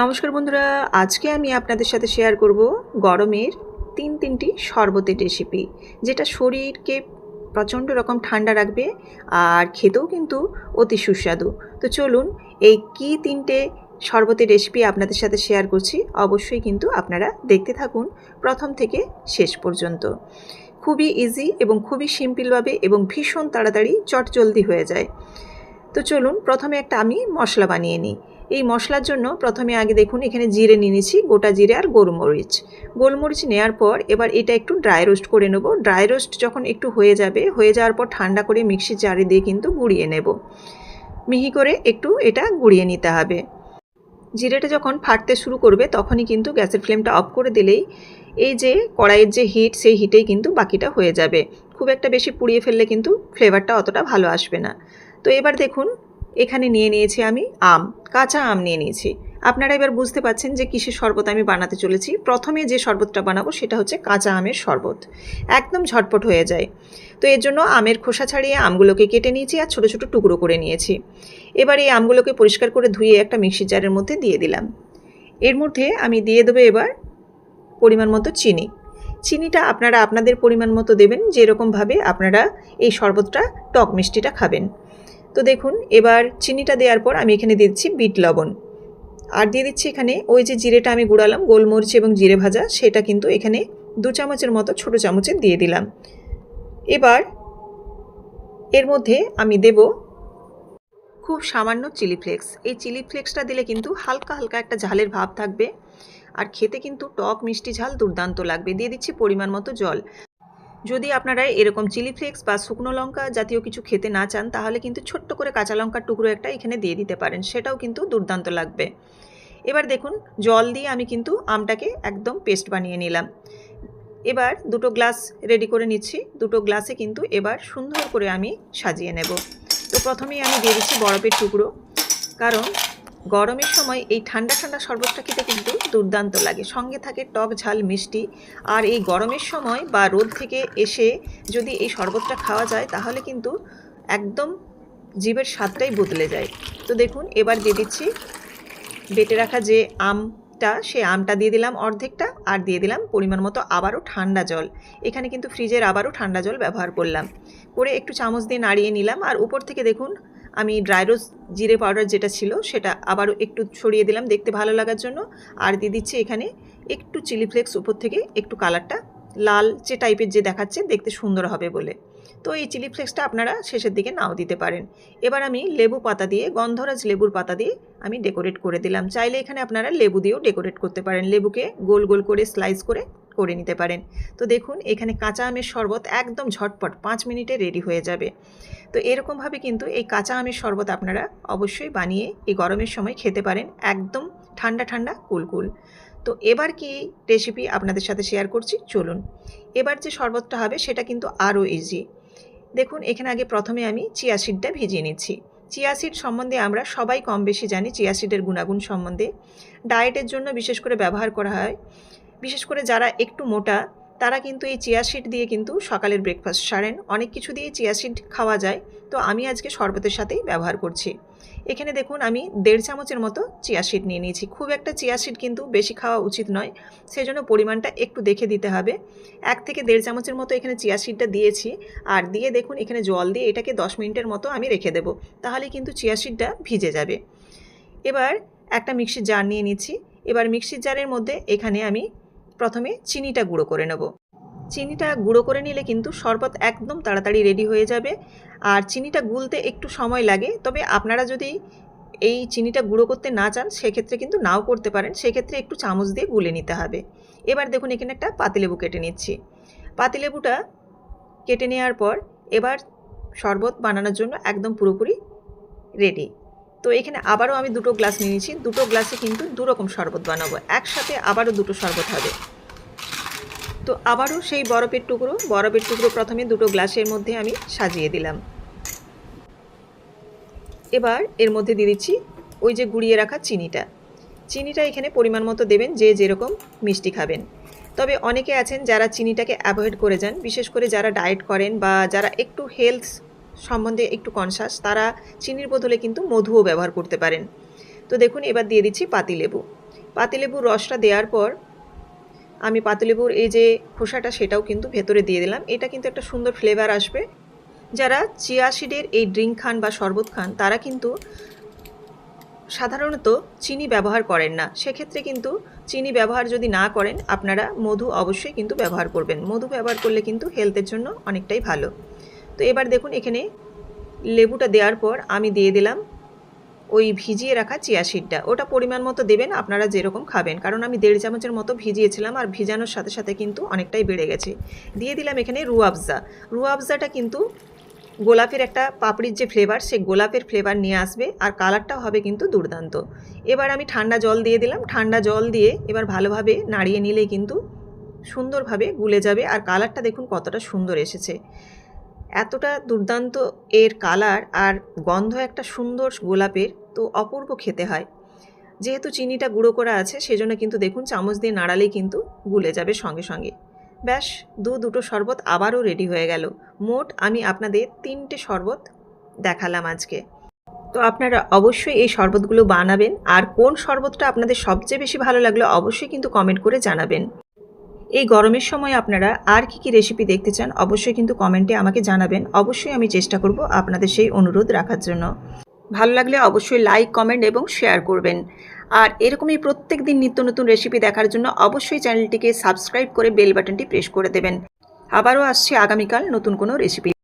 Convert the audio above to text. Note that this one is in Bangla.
নমস্কার বন্ধুরা, আজকে আমি আপনাদের সাথে শেয়ার করব গরমের তিন তিনটি শরবতের রেসিপি যেটা শরীরকে প্রচণ্ড রকম ঠান্ডা রাখবে আর খেতেও কিন্তু অতি সুস্বাদু। তো চলুন, এই কি তিনটে শরবতের রেসিপি আপনাদের সাথে শেয়ার করছি, অবশ্যই কিন্তু আপনারা দেখতে থাকুন প্রথম থেকে শেষ পর্যন্ত। খুবই ইজি এবং খুবই সিম্পলভাবে এবং ভীষণ তাড়াতাড়ি চটজলদি হয়ে যায়। তো চলুন, প্রথমে একটা আমি মশলা বানিয়ে নিই। এই মশলার জন্য প্রথমে আগে দেখুন, এখানে জিরে নিয়ে নিয়েছি, গোটা জিরে আর গোলমরিচ। গোলমরিচ নেওয়ার পর এবার এটা একটু ড্রাই রোস্ট করে নেব। ড্রাই রোস্ট যখন একটু হয়ে যাবে, হয়ে যাওয়ার পর ঠান্ডা করে মিক্সির জারে দিয়ে কিন্তু গুঁড়িয়ে নেব। মিহি করে একটু এটা গুঁড়িয়ে নিতে হবে। জিরেটা যখন ফাটতে শুরু করবে, তখনই কিন্তু গ্যাসের ফ্লেমটা অফ করে দিলেই এই যে কড়াইয়ের যে হিট সেই হিটেই কিন্তু বাকিটা হয়ে যাবে। খুব একটা বেশি পুড়িয়ে ফেললে কিন্তু ফ্লেভারটা অতটা ভালো আসবে না। তো এবার দেখুন এখানে নিয়ে নিয়েছি আমি আম, কাঁচা আম নিয়ে নিয়েছি। আপনারা এবার বুঝতে পাচ্ছেন যে কিসের শরবত আমি বানাতে চলেছি। প্রথমে যে শরবতটা বানাবো সেটা হচ্ছে কাঁচা আমের শরবত। একদম ঝটপট হয়ে যায়। তো এর জন্য আমের খোসা ছাড়িয়ে আমগুলোকে কেটে নিয়েছি আর ছোটো ছোটো টুকরো করে নিয়েছি। এবার এই আমগুলোকে পরিষ্কার করে ধুয়ে একটা মিক্সির জারের মধ্যে দিয়ে দিলাম। এর মধ্যে আমি দিয়ে দেবো এবার পরিমাণ মতো চিনি। চিনিটা আপনারা আপনাদের পরিমাণ মতো দেবেন, যেরকমভাবে আপনারা এই শরবতটা টক মিষ্টিটা খাবেন। তো দেখুন, এবার চিনিটা দেওয়ার পর আমি এখানে দিচ্ছি বিট লবণ। আর দিয়ে দিচ্ছি এখানে ওই যে জিরেটা আমি গুঁড়ালাম, গোলমরিচ এবং জিরে ভাজা, সেটা কিন্তু এখানে দু চামচের মতো ছোটো চামচে দিয়ে দিলাম। এবার এর মধ্যে আমি দেব খুব সামান্য চিলি ফ্লেক্স। এই চিলি ফ্লেক্সটা দিলে কিন্তু হালকা হালকা একটা ঝালের ভাব থাকবে। আর খেতে কিন্তু টক মিষ্টি ঝাল দুর্দান্ত লাগবে। দিয়ে দিচ্ছি পরিমাণ মতো জল। যদি আপনারা এরকম চিলি ফ্লেক্স বা শুকনো লঙ্কা জাতীয় কিছু খেতে না চান, তাহলে কিন্তু ছোট্ট করে কাঁচা লঙ্কার টুকরো একটা এখানে দিয়ে দিতে পারেন। সেটাও কিন্তু দুর্দান্ত লাগবে। এবার দেখুন, জল দিয়ে আমি কিন্তু আমটাকে একদম পেস্ট বানিয়ে নিলাম। এবার দুটো গ্লাস রেডি করে নিচ্ছি। দুটো গ্লাসে কিন্তু এবার সুন্দর করে আমি সাজিয়ে নেব। তো প্রথমেই আমি দিয়ে দিচ্ছি বরফের টুকরো। কারণ গরমের সময় এই ঠান্ডা ঠান্ডা শরবতটা খেতে কিন্তু দুর্দান্ত লাগে। সঙ্গে থাকে টক ঝাল, মিষ্টি। আর এই গরমের সময় বা রোদ থেকে এসে যদি এই শরবতটা খাওয়া যায়, তাহলে কিন্তু একদম জীবের স্বাদটাই বদলে যায়। তো দেখুন, এবার দিয়ে দিচ্ছি বেটে রাখা যে আমটা, সে আমটা দিয়ে দিলাম অর্ধেকটা আর দিয়ে দিলাম পরিমাণ মতো আবারও ঠান্ডা জল। এখানে কিন্তু ফ্রিজের আবারও ঠান্ডা জল ব্যবহার করলাম। করে একটু চামচ দিয়ে নাড়িয়ে নিলাম। আর উপর থেকে দেখুন আমি ড্রাই রোজ জিরে পাউডার যেটা ছিল সেটা আবারও একটু ছড়িয়ে দিলাম দেখতে ভালো লাগার জন্য। আর দিয়ে দিচ্ছি এখানে একটু চিলি ফ্লেক্স উপর থেকে একটু কালারটা লালচে টাইপের যে দেখাচ্ছে দেখতে সুন্দর হবে বলে। তো এই চিলি ফ্লেক্সটা আপনারা শেষের দিকে নাও দিতে পারেন। এবার আমি লেবু পাতা দিয়ে, গন্ধরাজ লেবুর পাতা দিয়ে আমি ডেকোরেট করে দিলাম। চাইলে এখানে আপনারা লেবু দিয়েও ডেকোরেট করতে পারেন। লেবুকে গোল গোল করে স্লাইস করে করে নিতে পারেন। তো দেখুন, এখানে কাঁচা আমের শরবত একদম ঝটপট পাঁচ মিনিটে রেডি হয়ে যাবে। তো এরকমভাবে কিন্তু এই কাঁচা আমের শরবত আপনারা অবশ্যই বানিয়ে এই গরমের সময় খেতে পারেন একদম ঠান্ডা ঠান্ডা কুলকুল তো এবার কি রেসিপি আপনাদের সাথে শেয়ার করছি? চলুন। এবার যে শরবতটা হবে সেটা কিন্তু আরও ইজি দেখুন, এখানে আগে প্রথমে আমি চিয়া সিডটা ভিজিয়ে নিচ্ছি। চিয়া সিড সম্বন্ধে আমরা সবাই কম বেশি জানি চিয়া সিডের গুণাগুণ সম্বন্ধে। ডায়েটের জন্য বিশেষ করে ব্যবহার করা হয় বিশেষ করে যারা একটু মোটা, তারা কিন্তু এই চিয়া সিড দিয়ে কিন্তু সকালের ব্রেকফাস্ট সারেন। অনেক কিছু দিয়ে চিয়া সিড খাওয়া যায়। তো আমি আজকে শরবতের সাথেই ব্যবহার করছি। এখানে দেখুন, আমি দেড় চামচের মতো চিয়া সিড নিয়ে নিয়েছি। খুব একটা চিয়া সিড কিন্তু বেশি খাওয়া উচিত নয়। সেজন্য পরিমাণটা একটু দেখে দিতে হবে। এক থেকে দেড় চামচের মতো এখানে চিয়া সিডটা দিয়েছি। আর দিয়ে দেখুন, এখানে জল দিয়ে এটাকে দশ মিনিটের মতো আমি রেখে দেবো। তাহলে কিন্তু চিয়া সিডটা ভিজে যাবে। এবার একটা মিক্সির জার নিয়ে নিচ্ছি। এবার মিক্সির জারের মধ্যে এখানে আমি প্রথমে চিনিটা গুঁড়ো করে নেব। চিনিটা গুঁড়ো করে নিলে কিন্তু শরবত একদম তাড়াতাড়ি রেডি হয়ে যাবে। আর চিনিটা গুলতে একটু সময় লাগে, তবে আপনারা যদি এই চিনিটা গুঁড়ো করতে না চান, সেক্ষেত্রে কিন্তু নাও করতে পারেন। সেক্ষেত্রে একটু চামচ দিয়ে গুলে নিতে হবে। এবার দেখুন, এখানে একটা পাতিলেবু কেটে নিচ্ছি। পাতিলেবুটা কেটে নেওয়ার পর এবার শরবত বানানোর জন্য একদম পুরোপুরি রেডি তো এখানে আবারও আমি দুটো গ্লাস নিয়ে নিয়েছি। দুটো গ্লাসে কিন্তু দু রকম শরবত বানাবো। একসাথে আবারও দুটো শরবত হবে। তো আবারও সেই বরফের টুকরো বরফের টুকরো প্রথমে দুটো গ্লাসের মধ্যে আমি সাজিয়ে দিলাম। এবার এর মধ্যে দিয়ে দিচ্ছি ওই যে গুঁড়িয়ে রাখা চিনিটা। চিনিটা এখানে পরিমাণ মতো দেবেন যে যেরকম মিষ্টি খাবেন। তবে অনেকে আছেন যারা চিনিটাকে অ্যাভয়েড করে যান, বিশেষ করে যারা ডায়েট করেন বা যারা একটু হেলথ সম্বন্ধে একটু কনসাস তারা চিনির বদলে কিন্তু মধুও ব্যবহার করতে পারেন। তো দেখুন, এবার দিয়ে দিচ্ছি পাতিলেবু। পাতিলেবুর রসটা দেওয়ার পর আমি পাতিলেবুর এই যে খোসাটা, সেটাও কিন্তু ভেতরে দিয়ে দিলাম। এটা কিন্তু একটা সুন্দর ফ্লেভার আসবে। যারা চিয়া সিডের এই ড্রিঙ্ক খান বা শরবত খান, তারা কিন্তু সাধারণত চিনি ব্যবহার করেন না। সেক্ষেত্রে কিন্তু চিনি ব্যবহার যদি না করেন, আপনারা মধু অবশ্যই কিন্তু ব্যবহার করবেন। মধু ব্যবহার করলে কিন্তু হেলথের জন্য অনেকটাই ভালো। তো এবার দেখুন এখানে লেবুটা দেওয়ার পর আমি দিয়ে দিলাম ওই ভিজিয়ে রাখা চিয়া সিডটা। ওটা পরিমাণ মতো দেবেন, আপনারা যেরকম খাবেন। কারণ আমি দেড় চামচের মতো ভিজিয়েছিলাম আর ভিজানোর সাথে সাথে কিন্তু অনেকটাই বেড়ে গেছে। দিয়ে দিলাম এখানে রুয়াবজা রুয়াবজাটা কিন্তু গোলাপের একটা পাপড়ির যে ফ্লেভার সে গোলাপের ফ্লেভার নিয়ে আসবে আর কালারটাও হবে কিন্তু দুর্দান্ত। এবার আমি ঠান্ডা জল দিয়ে দিলাম। ঠান্ডা জল দিয়ে এবার ভালোভাবে নাড়িয়ে নিলেই কিন্তু সুন্দরভাবে গুলে যাবে। আর কালারটা দেখুন কতটা সুন্দর এসেছে। এতটা দুর্দান্ত এর কালার আর গন্ধ একটা সুন্দর গোলাপের তো অপূর্ব খেতে হয়। যেহেতু চিনিটা গুঁড়ো করা আছে, সেজন্য কিন্তু দেখুন চামচ দিয়ে নাড়ালেই কিন্তু গুলে যাবে সঙ্গে সঙ্গে। ব্যাস, দু দুটো শরবত আবারও রেডি হয়ে গেল। মোট আমি আপনাদের তিনটে শরবত দেখালাম আজকে। তো আপনারা অবশ্যই এই শরবতগুলো বানাবেন। আর কোন শরবতটা আপনাদের সবচেয়ে বেশি ভালো লাগল অবশ্যই কিন্তু কমেন্ট করে জানাবেন। এই গরমের সময় আপনারা আর কি কি রেসিপি দেখতে চান, অবশ্যই কিন্তু কমেন্টে আমাকে জানাবেন। অবশ্যই আমি চেষ্টা করব আপনাদের সেই অনুরোধ রাখার জন্য। ভালো লাগলে অবশ্যই লাইক কমেন্ট এবং শেয়ার করবেন। আর এরকমই প্রত্যেক দিন নিত্য নতুন রেসিপি দেখার জন্য অবশ্যই চ্যানেলটিকে সাবস্ক্রাইব করে বেল বাটনটি প্রেস করে দেবেন। আবারও আসছে আগামীকাল নতুন কোনো রেসিপি